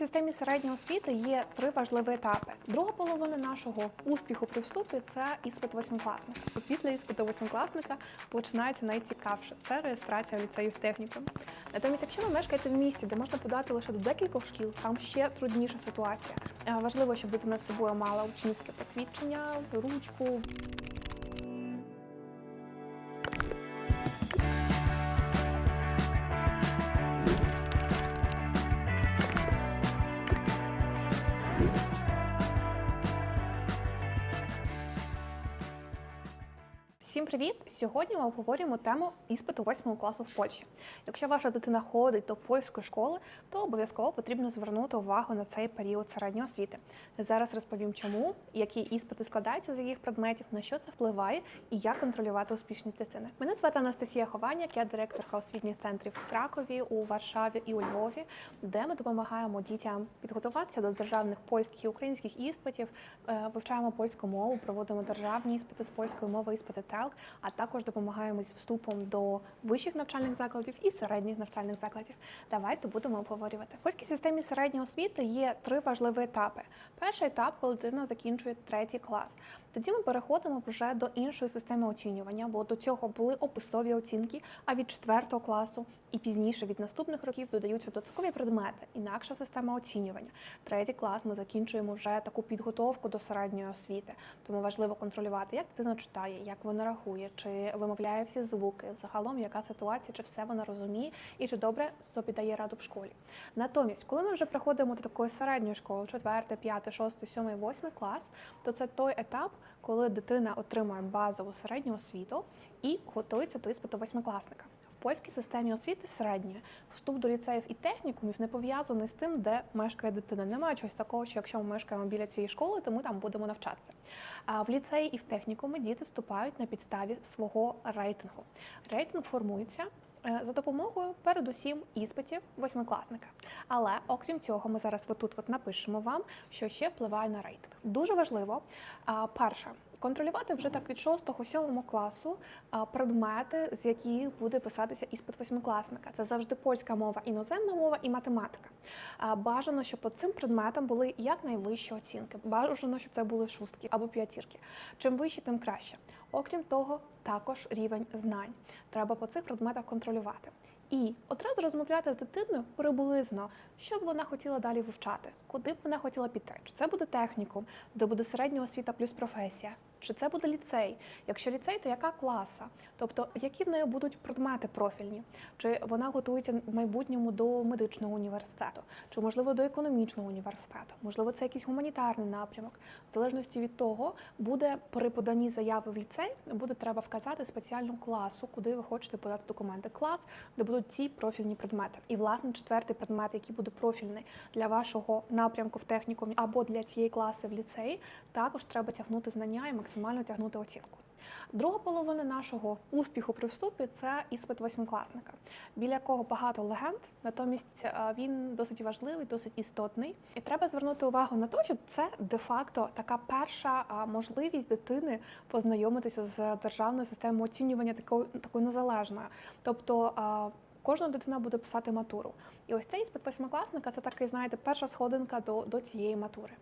системі середньої освіти є три важливі етапи. Друга половина нашого успіху при вступі це іспит восьмикласника. Після іспиту восьмикласника починається найцікавше це реєстрація в ліцею в технікум. Натомість, якщо ви мешкаєте в місті, де можна подати лише до декількох шкіл, там ще трудніша ситуація. Е, Важливо, щоб дитина з собою мала учнівське посвідчення, ручку, Всім привіт! Сьогодні ми обговорюємо тему іспиту 8 класу в Польщі. Якщо ваша дитина ходить до польської школи, то обов'язково потрібно звернути увагу на цей період середньої освіти. Зараз розповім, чому, які іспити складаються з яких предметів, на що це впливає і як контролювати успішність дитини. Мене звати Анастасія Хованяк, я директорка освітніх центрів в Кракові, у Варшаві і у Львові, де ми допомагаємо дітям підготуватися до державних польських і українських іспитів, е, вивчаємо польську мову, проводимо державні іспити з польської мови, іспити ТЕЛК, а також допомагаємо з вступом до вищих навчальних закладів і середніх навчальних закладів. Давайте будемо обговорювати. В польській системі середньої освіти є три важливі етапи. Перший етап, коли дитина закінчує третій клас. Тоді ми переходимо вже до іншої системи оцінювання, бо до цього були описові оцінки, а від четвертого класу і пізніше від наступних років додаються додаткові предмети, інакша система оцінювання. Третій клас ми закінчуємо вже таку підготовку до середньої освіти. Тому важливо контролювати, як дитина читає, як вона рахує, чи вимовляє всі звуки, загалом яка ситуація, чи все вона розуміє і чи добре собі дає раду в школі. Натомість, коли ми вже приходимо до такої середньої школи, 4, 5, 6, 7, 8 клас, то це той етап, коли дитина отримує базову середню освіту і готується до іспиту восьмикласника. В польській системі освіти середньої вступ до ліцеїв і технікумів не пов'язаний з тим, де мешкає дитина. Немає чогось такого, що якщо ми мешкаємо біля цієї школи, то ми там будемо навчатися. А в ліцеї і в технікуми діти вступають на підставі свого рейтингу. Рейтинг формується. Е, За допомогою передусім іспитів восьмикласника. Але окрім цього, ми зараз отут от напишемо вам, що ще впливає на рейтинг. Дуже важливо, перше, контролювати вже так від 6-7 класу предмети, з яких буде писатися іспит восьмикласника. Це завжди польська мова, іноземна мова і математика. Бажано, щоб по цим предметам були якнайвищі оцінки. Бажано, щоб це були шустки або п'ятірки. Чим вище, тим краще. Окрім того, також рівень знань. Треба по цих предметах контролювати. І одразу розмовляти з дитиною приблизно, що б вона хотіла далі вивчати, куди б вона хотіла піти. Чи це буде технікум, де буде середня освіта плюс професія, чи це буде ліцей? Якщо ліцей, то яка класа? Тобто, які в неї будуть предмети профільні? Чи вона готується в майбутньому до медичного університету, чи можливо до економічного університету? Можливо, це якийсь гуманітарний напрямок. В залежності від того, буде при поданні заяви в ліцей, буде треба вказати спеціальну класу, куди ви хочете подати документи. Клас, де будуть ці профільні предмети. І власне четвертий предмет, який буде профільний для вашого напрямку в технікумі або для цієї класи в ліцеї, також треба тягнути знання і максимально тягнути оцінку. Друга половина нашого успіху при вступі це іспит восьмикласника, біля якого багато легенд, натомість е, він досить важливий, досить істотний. І треба звернути увагу на те, що це де-факто така перша можливість дитини познайомитися з державною системою оцінювання такою такою незалежною. Тобто Кожна дитина буде писати матуру. І ось цей іспит восьмикласника це такий, знаєте, перша сходинка до, до цієї матури.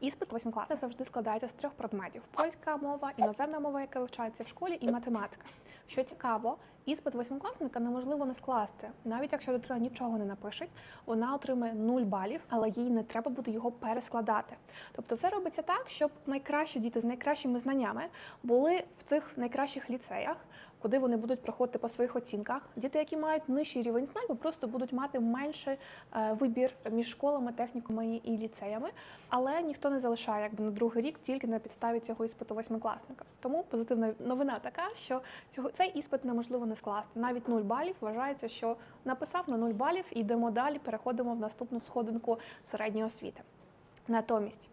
Іспит восьмикласника завжди складається з трьох предметів: польська мова, іноземна мова, яка вивчається в школі, і математика. Що цікаво, іспит восьмикласника неможливо не скласти. Навіть якщо дитина нічого не напише, вона отримає 0 балів, але їй не треба буде його перескладати. Тобто, все робиться так, щоб найкращі діти з найкращими знаннями були в цих найкращих ліцеях, куди вони будуть проходити по своїх оцінках. Діти, які мають нижчий рівень знань, просто будуть мати менший е, вибір між школами, технікумами і ліцеями. Але ніхто не залишає якби на другий рік тільки на підставі цього іспиту восьмикласника. Тому позитивна новина така, що цього цей іспит неможливо не скласти. Навіть 0 балів вважається, що написав на 0 балів, і йдемо далі, переходимо в наступну сходинку середньої освіти. Натомість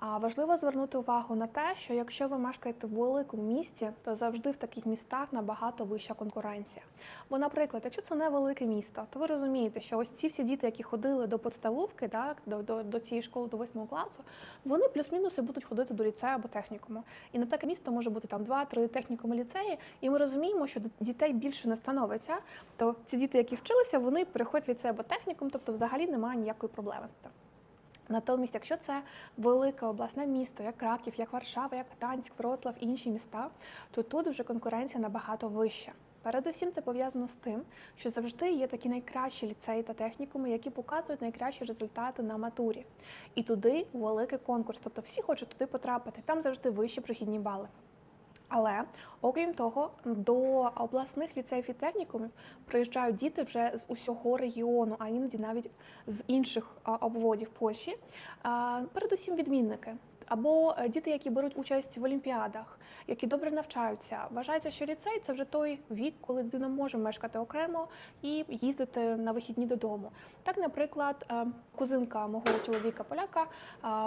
важливо звернути увагу на те, що якщо ви мешкаєте в великому місті, то завжди в таких містах набагато вища конкуренція. Бо, наприклад, якщо це не велике місто, то ви розумієте, що ось ці всі діти, які ходили до подставовки, так до, до, до цієї школи до восьмого класу, вони плюс-мінуси будуть ходити до ліцею або технікуму. І на таке місто може бути там два-три технікуми ліцеї, і ми розуміємо, що дітей більше не становиться. То ці діти, які вчилися, вони переходять в ліцей або технікум, тобто взагалі немає ніякої проблеми з цим. Натомість, якщо це велике обласне місто, як Краків, як Варшава, як Танськ, Вроцлав, інші міста, то тут вже конкуренція набагато вища. Передусім це пов'язано з тим, що завжди є такі найкращі ліцеї та технікуми, які показують найкращі результати на матурі. І туди великий конкурс, тобто всі хочуть туди потрапити. Там завжди вищі прохідні бали. Але окрім того, до обласних ліцеїв і технікумів приїжджають діти вже з усього регіону, а іноді навіть з інших обводів Польщі. Передусім відмінники. Або е, діти, які беруть участь в олімпіадах, які добре навчаються. Вважається, що ліцей це вже той вік, коли дитина може мешкати окремо і їздити на вихідні додому. Так, наприклад, е, кузинка мого чоловіка поляка,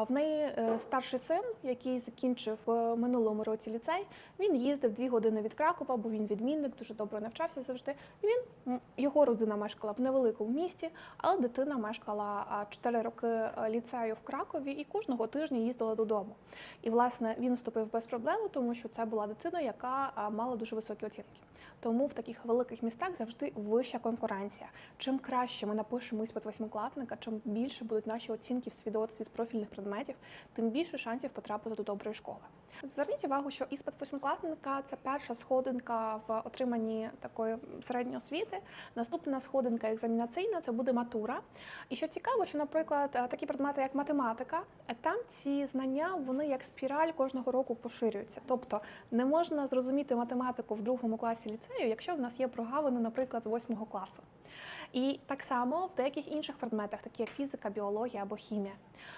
в неї е, старший син, який закінчив в минулому році ліцей. Він їздив дві години від Кракова, бо він відмінник, дуже добре навчався завжди. Він його родина мешкала в невеликому місті, але дитина мешкала а, 4 роки е, ліцею в Кракові і кожного тижня їздила додому. І власне він вступив без проблем, тому що це була дитина, яка мала дуже високі оцінки. Тому в таких великих містах завжди вища конкуренція. Чим краще ми напишемо іспит восьмикласника, чим більше будуть наші оцінки в свідоцтві з профільних предметів, тим більше шансів потрапити до доброї школи. Зверніть увагу, що іспит восьмикласника це перша сходинка в отриманні такої середньої освіти. Наступна сходинка екзамінаційна це буде матура. І що цікаво, що, наприклад, е, такі предмети, як математика, е, там ці знання вони як спіраль кожного року поширюються. Тобто не можна зрозуміти математику в другому класі ліцею, якщо в нас є прогавини, наприклад, з восьмого класу. І так само в деяких інших предметах, такі як фізика, біологія або хімія.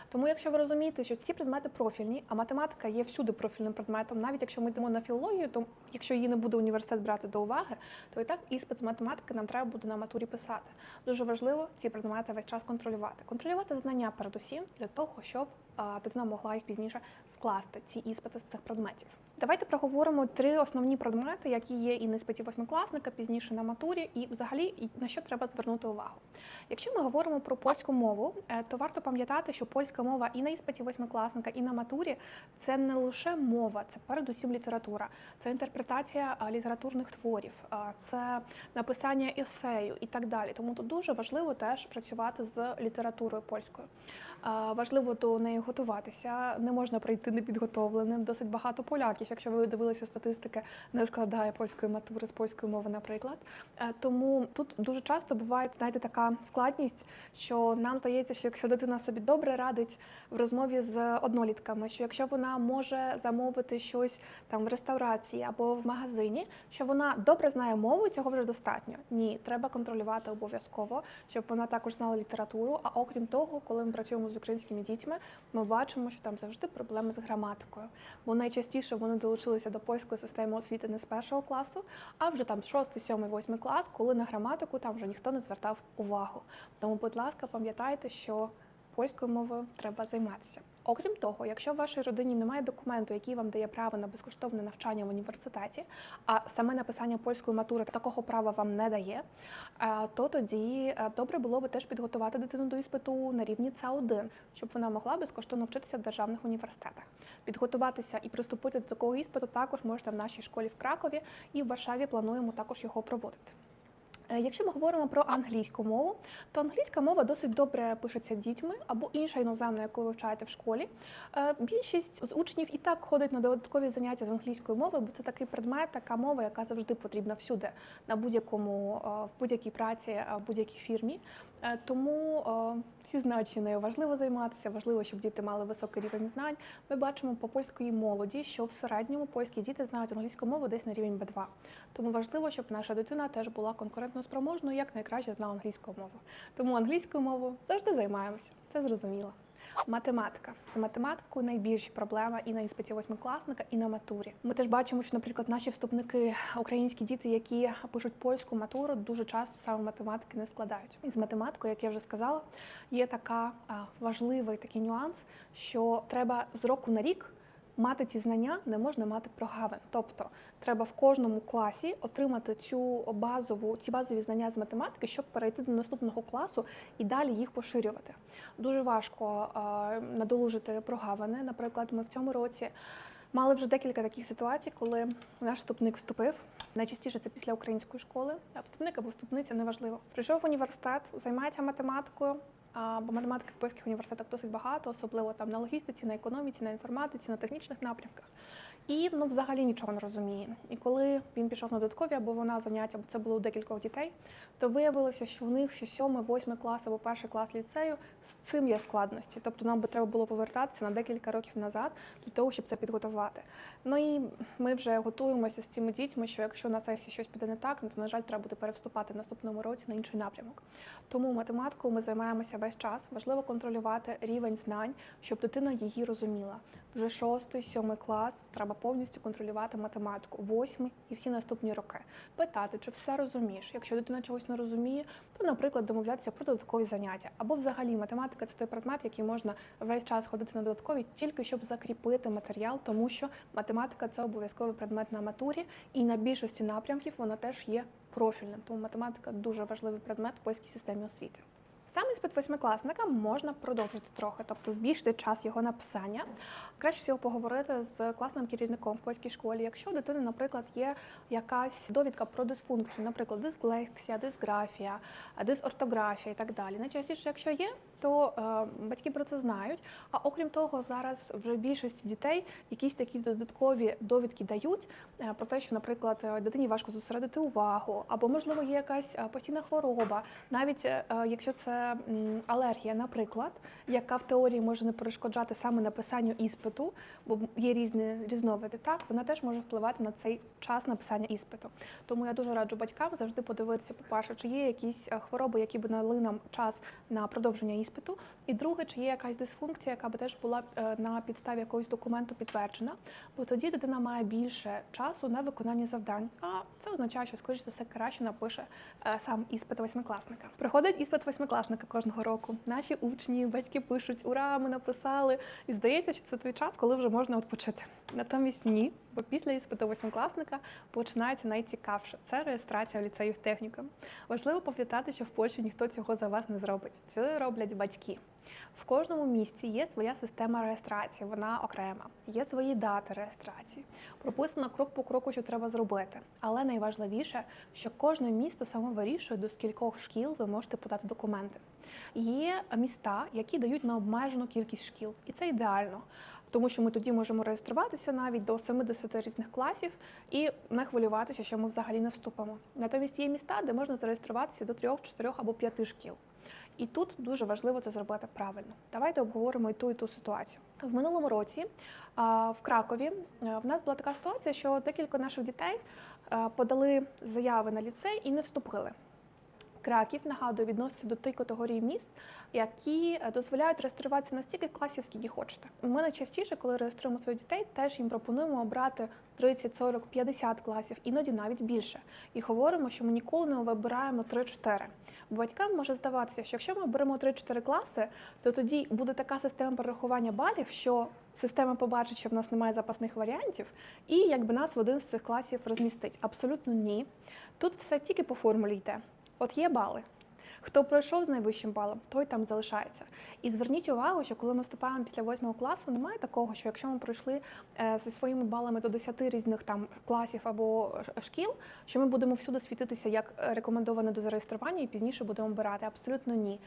Тому, якщо ви розумієте, що ці предмети профільні, а математика є всюди профільним предметом, навіть якщо ми йдемо на філологію, то якщо її не буде університет брати до уваги, то і так іспит з математики нам треба буде на матурі писати. Дуже важливо ці предмети весь час контролювати. Контролювати знання передусім для того, щоб дитина могла їх пізніше скласти, ці іспити з цих предметів. Давайте проговоримо три основні предмети, які є і на іспиті восьмикласника, пізніше на матурі, і взагалі на що треба звернути увагу. Якщо ми говоримо про польську мову, е, то варто пам'ятати, що польська мова і на іспиті восьмикласника, і на матурі це не лише мова, це передусім література, це інтерпретація літературних творів, це написання есею і так далі. Тому тут дуже важливо теж працювати з літературою польською. Важливо до неї готуватися. Не можна прийти непідготовленим. Досить багато поляків, якщо ви дивилися статистики, не складає польської матури з польської мови, наприклад. Е, Тому тут дуже часто буває, знаєте, така складність, що нам здається, що якщо дитина собі добре радить в розмові з однолітками, що якщо вона може замовити щось там в реставрації або в магазині, що вона добре знає мову, цього вже достатньо. Ні, треба контролювати обов'язково, щоб вона також знала літературу. А окрім того, коли ми працюємо з українськими дітьми, ми бачимо, що там завжди проблеми з граматикою. Бо найчастіше вони долучилися до польської системи освіти не з першого класу, а вже там 6, 7, 8 клас, коли на граматику там вже ніхто не звертав увагу. Тому, будь ласка, пам'ятайте, що польською мовою треба займатися. Окрім того, якщо в вашій родині немає документу, який вам дає право на безкоштовне навчання в університеті, а саме написання польської матури такого права вам не дає, е, то тоді е, добре було би теж підготувати дитину до іспиту на рівні С1, щоб вона могла безкоштовно вчитися в державних університетах. Підготуватися і приступити до такого іспиту також можете в нашій школі в Кракові і в Варшаві плануємо також його проводити. Е, Якщо ми говоримо про англійську мову, то англійська мова досить добре пишеться дітьми або інша іноземна, яку ви вивчаєте в школі. Е, Більшість з учнів і так ходить на додаткові заняття з англійської мови, бо це такий предмет, така мова, яка завжди потрібна всюди, на будь-якому е, в будь-якій праці, в будь-якій фірмі. Е, Тому всі значення важливо займатися, важливо, щоб діти мали високий рівень знань. Ми бачимо по польської молоді, що в середньому польські діти знають англійську мову десь на рівень Б2. Тому важливо, щоб наша дитина теж була конкурентно спроможною, як найкраще знала англійську мову. Тому англійською мовою завжди займаємося. Це зрозуміло. Математика з математикою найбільші проблеми і на іспиті восьмикласника, і на матурі. Ми теж бачимо, що, наприклад, наші вступники, українські діти, які пишуть польську матуру, дуже часто саме математики не складають. І з математикою, як я вже сказала, є така важливий такий нюанс, що треба з року на рік. Мати ці знання не можна мати прогавин. Тобто треба в кожному класі отримати цю базову, ці базові знання з математики, щоб перейти до наступного класу і далі їх поширювати. Дуже важко е, надолужити прогавини. Наприклад, ми в цьому році мали вже декілька таких ситуацій, коли наш вступник вступив. Найчастіше це після української школи, а вступник або вступниця неважливо. Прийшов в університет, займається математикою. А, бо математики в польських університетах досить багато, особливо там на логістиці, на економіці, на інформатиці, на технічних напрямках. І ну, взагалі нічого не розуміє. І коли він пішов на додаткові або вона заняття, бо це було у декількох дітей, то виявилося, що в них ще сьомий, восьмий клас або перший клас ліцею з цим є складності. Тобто нам би треба було повертатися на декілька років назад для того, щоб це підготувати. Ну і ми вже готуємося з цими дітьми, що якщо на сесії щось піде не так, ну, то на жаль, треба буде перевступати в наступному році на інший напрямок. Тому математикою ми займаємося весь час. Важливо контролювати рівень знань, щоб дитина її розуміла. Вже шостий, сьомий клас треба повністю контролювати математику, восьмий і всі наступні роки. Питати, чи все розумієш. Якщо дитина чогось не розуміє, то, наприклад, домовлятися про додаткові заняття. Або взагалі математика це той предмет, який можна весь час ходити на додаткові, тільки щоб закріпити матеріал, тому що математика це обов'язковий предмет на матурі, і на більшості напрямків вона теж є профільним. Тому математика дуже важливий предмет в польській системі освіти. Сам іспит восьмикласника можна продовжити трохи, тобто збільшити час його написання. Краще всього поговорити з класним керівником в польській школі. Якщо у дитини, наприклад, є якась довідка про дисфункцію, наприклад, дисглексія, дисграфія, дисортографія і так далі. Найчастіше, якщо є, то е, батьки про це знають. А окрім того, зараз вже більшості дітей якісь такі додаткові довідки дають е, про те, що, наприклад, е, дитині важко зосередити увагу, або можливо є якась постійна хвороба, навіть якщо це алергія, наприклад, яка в теорії може не перешкоджати саме написанню іспиту, бо є різні різновиди, так вона теж може впливати на цей час написання іспиту. Тому я дуже раджу батькам завжди подивитися, по-перше, чи є якісь хвороби, які б дали нам час на продовження іспиту. І друге, чи є якась дисфункція, яка би теж була е, на підставі якогось документу підтверджена, бо тоді дитина має більше часу на виконання завдань. А це означає, що скоріш за все краще напише е, сам іспит восьмикласника. Приходить іспит восьмикласника кожного року. Наші учні, батьки пишуть Ура, ми написали! І здається, що це той час, коли вже можна відпочити. Натомість ні, бо після іспиту восьмикласника починається найцікавше це реєстрація в ліцею техніка. Важливо пам'ятати, що в Польщі ніхто цього за вас не зробить. Це роблять батьки. В кожному місці є своя система реєстрації, вона окрема, є свої дати реєстрації. Прописано крок по кроку, що треба зробити. Але найважливіше, що кожне місто саме вирішує, до скількох шкіл ви можете подати документи. Є міста, які дають на обмежену кількість шкіл, і це ідеально. Тому що ми тоді можемо реєструватися навіть до 70 різних класів і не хвилюватися, що ми взагалі не вступимо. Натомість є міста, де можна зареєструватися до 3, 4 або 5 шкіл. І тут дуже важливо це зробити правильно. Давайте обговоримо і ту і ту ситуацію. В минулому році в Кракові в нас була така ситуація, що декілька наших дітей подали заяви на ліцей і не вступили. Краків, нагадую, відноситься до тієї категорії міст, які е, дозволяють реєструватися на стільки класів, скільки хочете. Ми найчастіше, коли реєструємо своїх дітей, теж їм пропонуємо обрати 30, 40, 50 класів, іноді навіть більше. І говоримо, що ми ніколи не вибираємо 3-4. Батькам може здаватися, що якщо ми беремо 3-4 класи, то тоді буде така система перерахування балів, що система побачить, що в нас немає запасних варіантів, і якби нас в один з цих класів розмістить. Абсолютно ні. Тут все тільки по формулі йде. От є бали. Хто пройшов з найвищим балом, той там залишається. І зверніть увагу, що коли ми вступаємо після восьмого класу, немає такого, що якщо ми пройшли е, зі своїми балами до 10 різних там класів або шкіл, що ми будемо всюди світитися як е, рекомендовано до зареєстрування і пізніше будемо обирати. Абсолютно ні.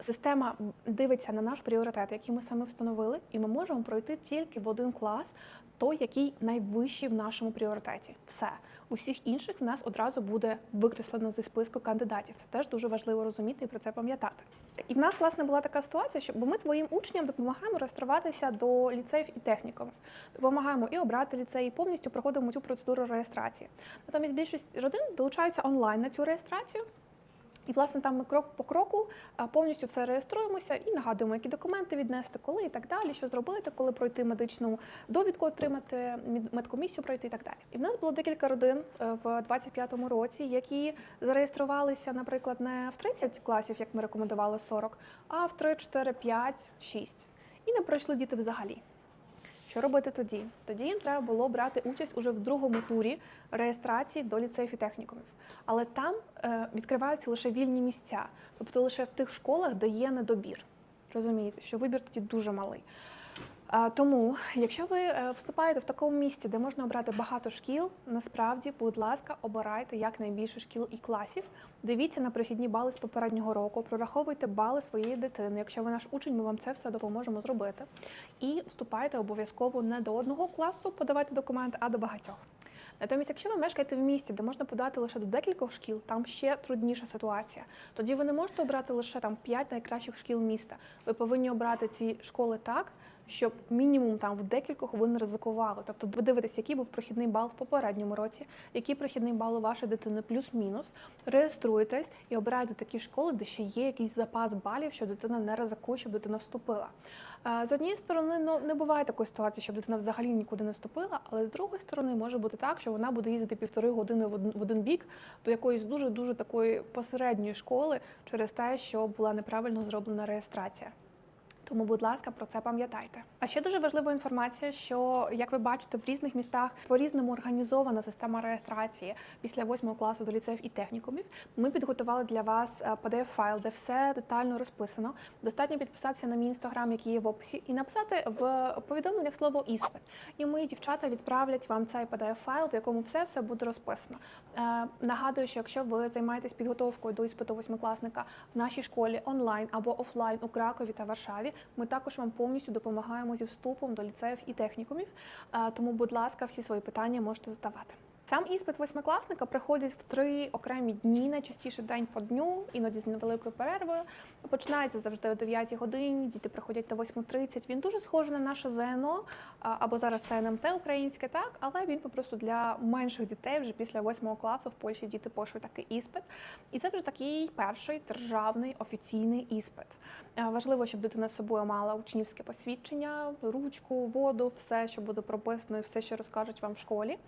Система дивиться на наш пріоритет, який ми саме встановили, і ми можемо пройти тільки в один клас, той, який найвищий в нашому пріоритеті. Все. Усіх інших в нас одразу буде викреслено зі списку кандидатів. Це теж дуже важливо розуміти і про це пам'ятати. І в нас, власне, була така ситуація, що бо ми своїм учням допомагаємо реєструватися до ліцеїв і технікумів. Допомагаємо і обрати ліцей, і повністю проходимо цю процедуру реєстрації. Натомість більшість родин долучаються онлайн на цю реєстрацію. І, власне, там ми крок по кроку повністю все реєструємося і нагадуємо, які документи віднести, коли і так далі, що зробити, коли пройти медичну довідку, отримати медкомісію пройти і так далі. І в нас було декілька родин е, в 25-му році, які зареєструвалися, наприклад, не в 30 класів, як ми рекомендували 40, а в 3, 4, 5, 6. І не пройшли діти взагалі. Що робити тоді? Тоді їм треба було брати участь уже в другому турі реєстрації до ліцеїв і технікумів. Але там е, відкриваються лише вільні місця, тобто лише в тих школах, де є недобір. Розумієте, що вибір тоді дуже малий. Тому, якщо ви е, вступаєте в такому місці, де можна обрати багато шкіл, насправді, будь ласка, обирайте якнайбільше шкіл і класів. Дивіться на прохідні бали з попереднього року, прораховуйте бали своєї дитини. Якщо ви наш учень, ми вам це все допоможемо зробити. І вступайте обов'язково не до одного класу, подавайте документи, а до багатьох. Натомість, якщо ви мешкаєте в місті, де можна подати лише до декількох шкіл, там ще трудніша ситуація. Тоді ви не можете обрати лише там 5 найкращих шкіл міста. Ви повинні обрати ці школи так, щоб мінімум там в декількох ви не ризикували. Тобто ви дивитесь, який був прохідний бал в попередньому році, який прохідний бал у вашої дитини плюс-мінус. Реєструєтесь і обираєте такі школи, де ще є якийсь запас балів, що дитина не ризикує, щоб дитина вступила. Е, З однієї сторони, ну не буває такої ситуації, щоб дитина взагалі нікуди не вступила, але з другої сторони може бути так, що вона буде їздити півтори години в один бік до якоїсь дуже дуже такої посередньої школи через те, що була неправильно зроблена реєстрація. Тому, будь ласка, про це пам'ятайте. А ще дуже важлива інформація, що як ви бачите, в різних містах по-різному організована система реєстрації після восьмого класу до ліцеїв і технікумів. Ми підготували для вас pdf файл, де все детально розписано. Достатньо підписатися на мій інстаграм, який є в описі, і написати в повідомленнях слово іспит. І мої дівчата відправлять вам цей pdf файл, в якому все все буде розписано. Е, Нагадую, що якщо ви займаєтесь підготовкою до іспиту восьмикласника в нашій школі онлайн або офлайн у Кракові та Варшаві, ми також вам повністю допомагаємо зі вступом до ліцеїв і технікумів. Е, Тому, будь ласка, всі свої питання можете задавати. Сам іспит восьмикласника приходить в три окремі дні, найчастіше день по дню, іноді з невеликою перервою. Починається завжди о 9 годині, діти приходять на 8.30. Він дуже схожий на наше ЗНО або зараз ЦНМТ українське, так, але він попросту для менших дітей вже після 8 класу в Польщі діти пишуть такий іспит. І це вже такий перший державний офіційний іспит. Важливо, щоб дитина з собою мала учнівське посвідчення, ручку, воду, все, що буде прописано, і все, що розкажуть вам в школі.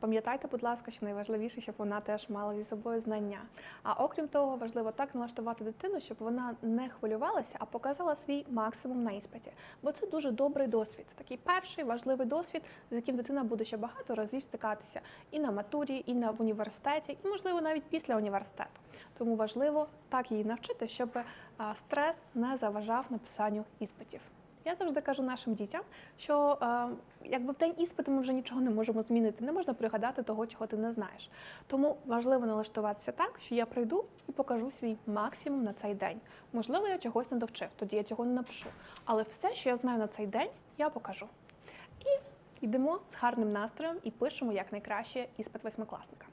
Пам'ятайте, будь ласка, що найважливіше, щоб вона теж мала зі собою знання. А окрім того, важливо так налаштувати дитину, щоб вона не хвилювалася, а показала свій максимум на іспиті. Бо це дуже добрий досвід. Такий перший важливий досвід, з яким дитина буде ще багато разів стикатися і на матурі, і на в університеті, і можливо навіть після університету. Тому важливо так її навчити, щоб стрес не заважав написанню іспитів. Я завжди кажу нашим дітям, що е, якби в день іспиту ми вже нічого не можемо змінити, не можна пригадати того, чого ти не знаєш. Тому важливо налаштуватися так, що я прийду і покажу свій максимум на цей день. Можливо, я чогось не довчив, тоді я цього не напишу. Але все, що я знаю на цей день, я покажу. І йдемо з гарним настроєм і пишемо якнайкраще іспит восьмикласника.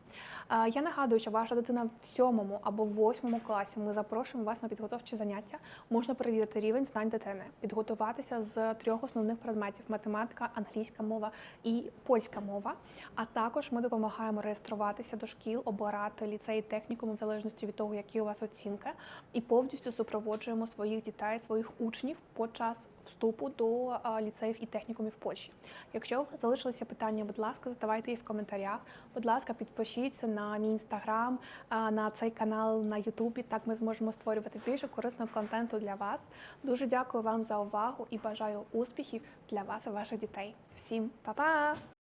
Я нагадую, що ваша дитина в сьомому або восьмому класі. Ми запрошуємо вас на підготовчі заняття. Можна перевірити рівень знань дитини, підготуватися з трьох основних предметів: математика, англійська мова і польська мова. А також ми допомагаємо реєструватися до шкіл, обирати ліцеї технікум в залежності від того, які у вас оцінки, і повністю супроводжуємо своїх дітей, своїх учнів під час вступу до ліцеїв і технікумів Польщі. Якщо у вас залишилися питання, будь ласка, задавайте їх в коментарях. Будь ласка, підпишіться на мій інстаграм, на цей канал на Ютубі. Так ми зможемо створювати більше корисного контенту для вас. Дуже дякую вам за увагу і бажаю успіхів для вас і ваших дітей. Всім па-па!